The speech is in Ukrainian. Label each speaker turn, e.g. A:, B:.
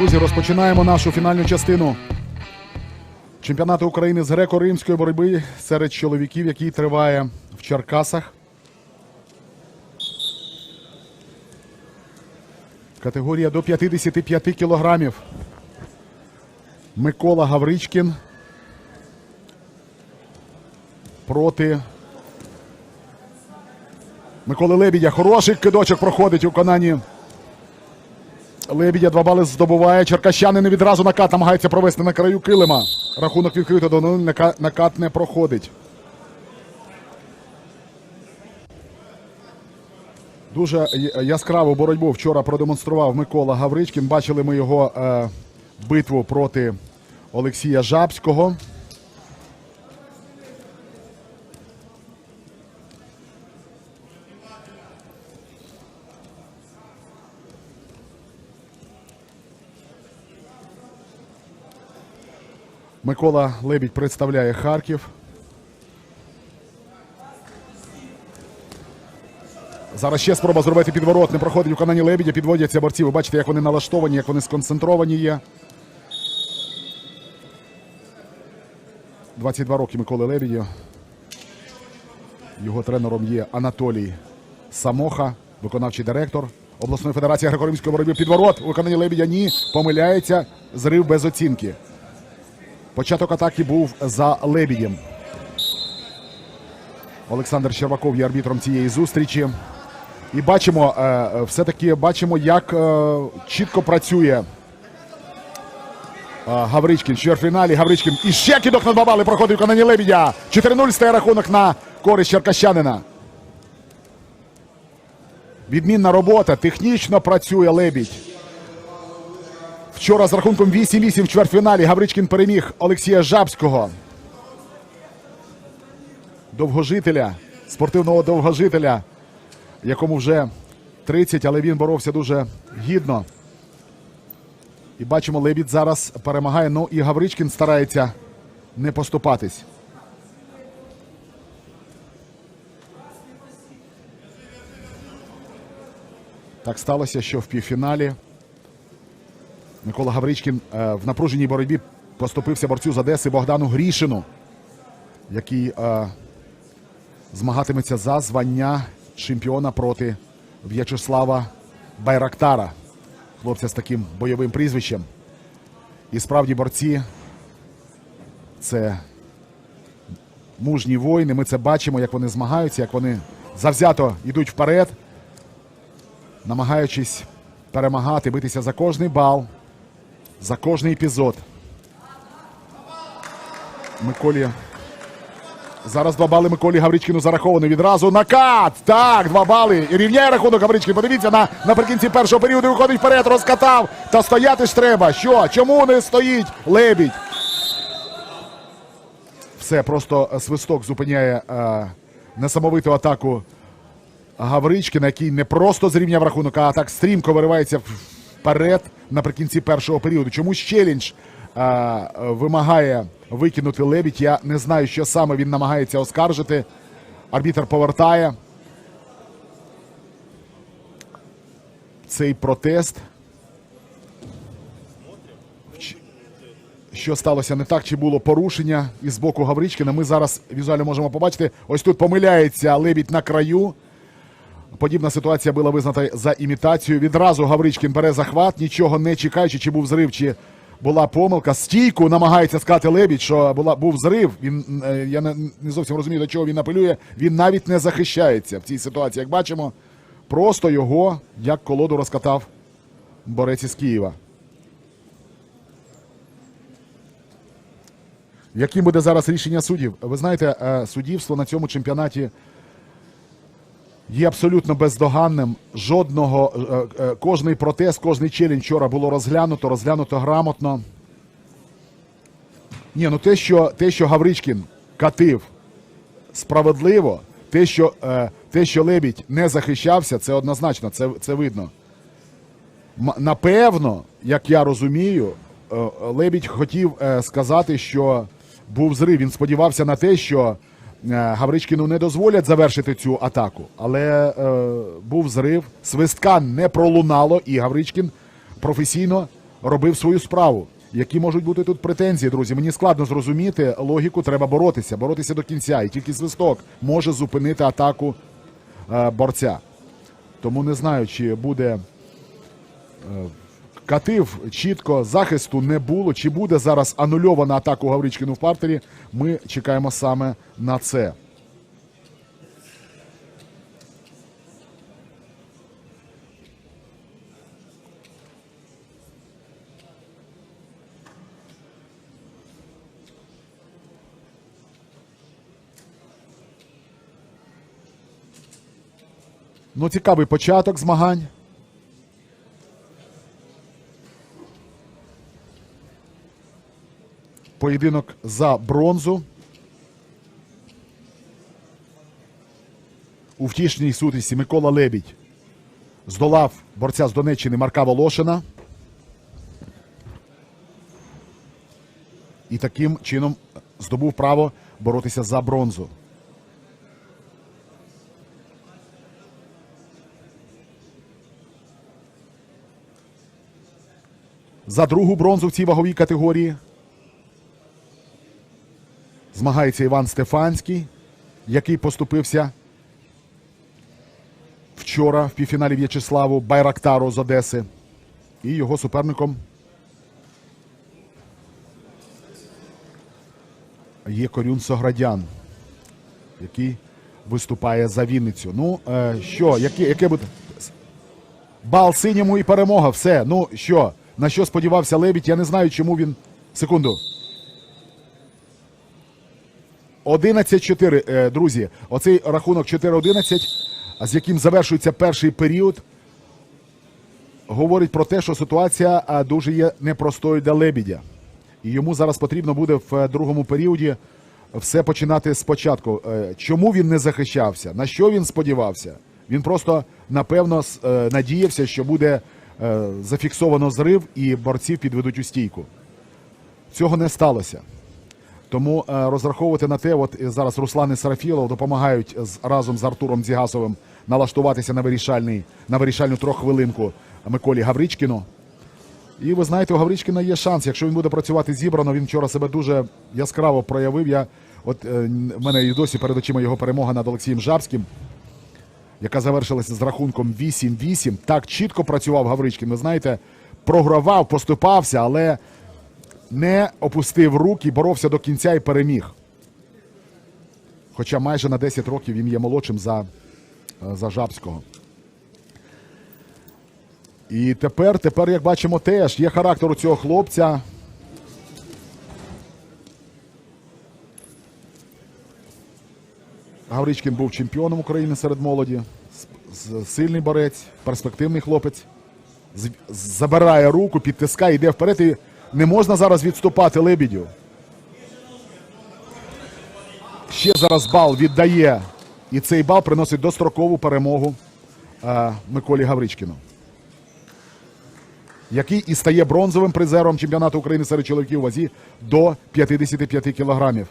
A: Друзі, розпочинаємо нашу фінальну частину чемпіонату України з греко-римської боротьби серед чоловіків, який триває в Черкасах. Категорія до 55 кілограмів. Микола Гавричкін проти Миколи Лебідя. Хороший кидочок проходить у виконанні Лебідя два бали здобуває. Черкащани не відразу накат намагається провести на краю килима. Рахунок відкрито до 0, накат не проходить. Дуже яскраву боротьбу вчора продемонстрував Микола Гавричкін. Бачили ми його е, битву проти Олексія Жабського. Микола Лебідь представляє Харків. Зараз ще спроба зробити підворот. Не проходить у канані Лебідя. Підводяться борці. Ви бачите, як вони налаштовані, як вони сконцентровані є. 22 роки Миколи Лебідю. Його тренером є Анатолій Самоха, виконавчий директор обласної федерації греко-римської боротьби. Підворот у виконанні Лебідя ні. Помиляється. Зрив без оцінки. Початок атаки був за Лебідєм. Олександр Щербаков є арбітром цієї зустрічі. І бачимо, е, е, все-таки бачимо, як е, чітко працює Гавричкін. Чвертьфіналі Гавричкін. І ще кидок на два бали проходить виконання Лебідя. 4-0 стає рахунок на користь черкащанина. Відмінна робота. Технічно працює Лебідь. Вчора з рахунком 8-8 в чвертьфіналі Гавричкін переміг Олексія Жабського. Довгожителя, спортивного довгожителя, якому вже 30, але він боровся дуже гідно. І бачимо, Лебідь зараз перемагає. Ну і Гавричкін старається не поступатись. Так сталося, що в півфіналі Микола Гавричкін е, в напруженій боротьбі поступився борцю з Одеси Богдану Грішину, який е, змагатиметься за звання чемпіона проти В'ячеслава Байрактара, хлопця з таким бойовим прізвищем. І справді борці це мужні воїни. Ми це бачимо, як вони змагаються, як вони завзято йдуть вперед, намагаючись перемагати, битися за кожний бал, за кожний епізод. Миколі. Зараз два бали Миколі Гавричкіну зараховані відразу. Накат! Так, два бали. І рівняє рахунок Гавричкін. Подивіться на наприкінці першого періоду виходить вперед, розкатав. Та стояти ж треба. Що? Чому не стоїть Лебідь? Все, просто свисток зупиняє е, несамовиту атаку Гавричкіна, який не просто зрівняв рахунок, а так стрімко виривається вперед наприкінці першого періоду. Чомусь челендж е, вимагає викинути лебідь. Я не знаю, що саме він намагається оскаржити. Арбітр повертає цей протест. Що сталося не так, чи було порушення із боку Гавричкіна? Ми зараз візуально можемо побачити. Ось тут помиляється лебідь на краю. Подібна ситуація була визнана за імітацію. Відразу Гавричкін бере захват, нічого не чекаючи, чи був зрив, чи була помилка. Стійку намагається сказати Лебідь, що була, був зрив. Він, е, я не, не зовсім розумію, до чого він апелює. Він навіть не захищається в цій ситуації. Як бачимо, просто його як колоду розкатав борець із Києва. Яким буде зараз рішення суддів? Ви знаєте, е, суддівство на цьому чемпіонаті є абсолютно бездоганним. Жодного е, е, кожний протест, кожний челендж вчора було розглянуто, розглянуто грамотно. Ні, ну те, що те, що Гавричкін катив справедливо, те, що е, те, що Лебідь не захищався, це однозначно, це, це видно. Напевно, як я розумію, Лебідь хотів сказати, що був зрив. Він сподівався на те, що Гавричкіну не дозволять завершити цю атаку. Але е, був зрив, свистка не пролунало, і Гавричкін професійно робив свою справу. Які можуть бути тут претензії, друзі? Мені складно зрозуміти логіку. Треба боротися, боротися до кінця. І тільки свисток може зупинити атаку е, борця. Тому не знаю, чи буде е, катив чітко, захисту не було. Чи буде зараз анульована атаку Гавричкину в партері? Ми чекаємо саме на це. Ну, цікавий початок змагань. Поєдинок за бронзу. У втішній сутисі Микола Лебідь здолав борця з Донеччини Марка Волошина. І таким чином здобув право боротися за бронзу. За другу бронзу в цій ваговій категорії змагається Іван Стефанський, який поступився вчора в півфіналі В'ячеславу Байрактару з Одеси. І його суперником є Корюн Соградян, який виступає за Вінницю. Ну, е, що, яке, яке буде. Бал синьому і перемога. Все. Ну що, на що сподівався Лебідь? Я не знаю, чому він. Секунду. 11-4, е, друзі. Оцей рахунок 4-11, з яким завершується перший період, говорить про те, що ситуація дуже є непростою для Лебідя. І йому зараз потрібно буде в е, другому періоді все починати спочатку. Е, Чому він не захищався? На що він сподівався? Він просто напевно е, надіявся, що буде е, зафіксовано зрив і борців підведуть у стійку. Цього не сталося. Тому е, розраховувати на те, от е, зараз Руслан і Сарафілов допомагають з, разом з Артуром Дзігасовим налаштуватися на вирішальний на вирішальну трьоххвилинку Миколі Гавричкіну. І ви знаєте, у Гавричкіна є шанс. Якщо він буде працювати зібрано, він вчора себе дуже яскраво проявив. Я от е, в мене і досі перед очима його перемога над Олексієм Жабським, яка завершилася з рахунком 8-8. Так чітко працював Гавричкін. Ви знаєте, програвав, поступався, але не опустив руки, боровся до кінця і переміг. Хоча майже на 10 років він є молодшим за, е, за Жабського. І тепер, тепер, як бачимо, теж є характер у цього хлопця. Гавричкін був чемпіоном України серед молоді. Сильний борець, перспективний хлопець. Забирає руку, підтискає, йде вперед. І не можна зараз відступати Лебідю. Ще зараз бал віддає. І цей бал приносить дострокову перемогу е, Миколі Гавричкіну який і стає бронзовим призером чемпіонату України серед чоловіків у вазі до 55 кілограмів.